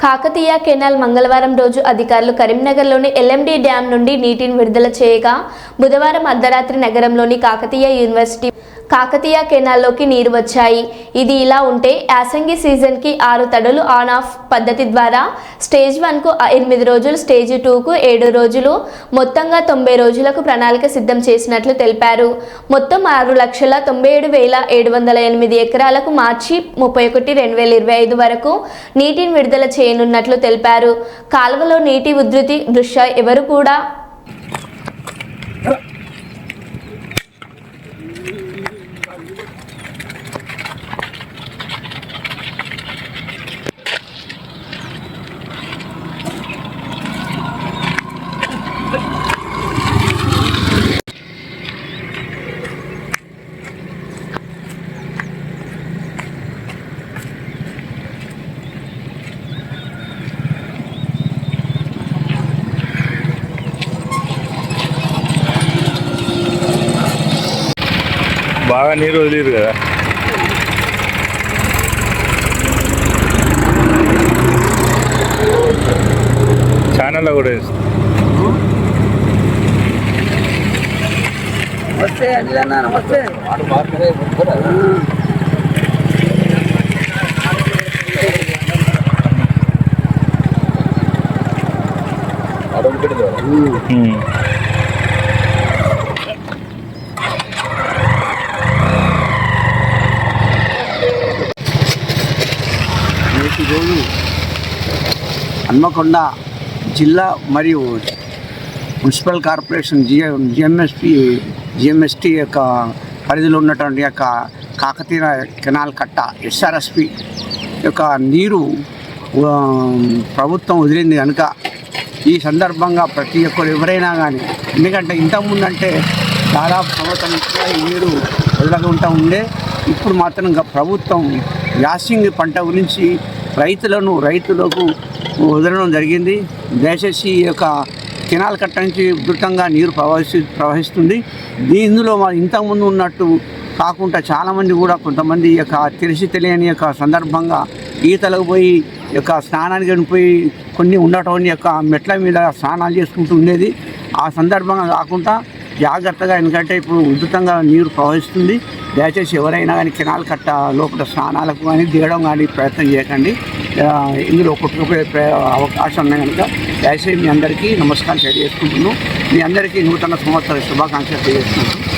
Kakatiya canal మంగళవారం రోజు అధికారులు కరీంనగర్లోని ఎల్ఎండి డ్యాం నుండి నీటిని విడుదల చేయగా బుధవారం అర్ధరాత్రి నగరంలోని కాకతీయ యూనివర్సిటీ కాకతీయ కెనాల్లోకి నీరు వచ్చాయి. ఇది ఇలా ఉంటే యాసంగి సీజన్కి ఆరు తడులు ఆన్ ఆఫ్ పద్ధతి ద్వారా స్టేజ్ వన్కు ఎనిమిది రోజులు స్టేజ్ టూకు ఏడు రోజులు మొత్తంగా తొంభై రోజులకు ప్రణాళిక సిద్ధం చేసినట్లు తెలిపారు. మొత్తం ఆరు లక్షల తొంభై ఏడు వేల ఏడు వందల ఎనిమిది ఎకరాలకు మార్చి ముప్పై ఒకటి రెండు వేల ఇరవై ఐదు వరకు నీటిని విడుదల చేయనున్నట్లు తెలిపారు. కాలువలో నీటి ఉధృతి దృష్ట్యా ఎవరు కూడా బాగా నీరు వదిలేరు కదా ఛానల్లో కూడా వేస్తుంది నమస్తే అనిలన్న నమస్తే ఉమ్. నేటి ఈరోజు హన్మకొండ జిల్లా మరియు మున్సిపల్ కార్పొరేషన్ జిఎ జిఎంఎస్పి జిఎంఎస్టి యొక్క పరిధిలో ఉన్నటువంటి యొక్క కాకతీయ కెనాల్ కట్ట ఎస్ఆర్ఎస్పి యొక్క నీరు ప్రభుత్వం వదిలింది కనుక ఈ సందర్భంగా ప్రతి ఒక్కరు ఎవరైనా కానీ ఎందుకంటే ఇంతకుముందు అంటే దాదాపు సంవత్సరం ఈ నీరు వదలకుండా ఉండే ఇప్పుడు మాత్రం ఇంకా ప్రభుత్వం యాసింగ్ పంట గురించి రైతులను రైతులకు వదలడం జరిగింది. దయచేసి ఈ యొక్క కెనాల్ కట్ట నుంచి ఉధృతంగా నీరు ప్రవహిస్తు ప్రవహిస్తుంది. ఇందులో మరి ఇంతకుముందు ఉన్నట్టు కాకుండా చాలామంది కూడా కొంతమంది యొక్క తెలిసి తెలియని యొక్క సందర్భంగా ఈతలకు పోయి యొక్క స్నానానికి కానీ పోయి కొన్ని ఉండటం యొక్క మెట్ల మీద స్నానాలు చేసుకుంటూ ఉండేది. ఆ సందర్భంగా కాకుండా జాగ్రత్తగా ఎందుకంటే ఇప్పుడు ఉధృతంగా నీరు ప్రవహిస్తుంది. దయచేసి ఎవరైనా కానీ కెనాల్ కట్ట లోపల స్నానాలకు కానీ దిగడం కానీ ప్రయత్నం చేయకండి. ఇందులో కొట్టుకుపోయే అవకాశం ఉన్నాయి కనుక దయచేసి మీ అందరికీ నమస్కారం తెలియజేసుకుంటున్నాను. మీ అందరికీ నూతన సంవత్సర శుభాకాంక్షలు తెలియజేస్తున్నాను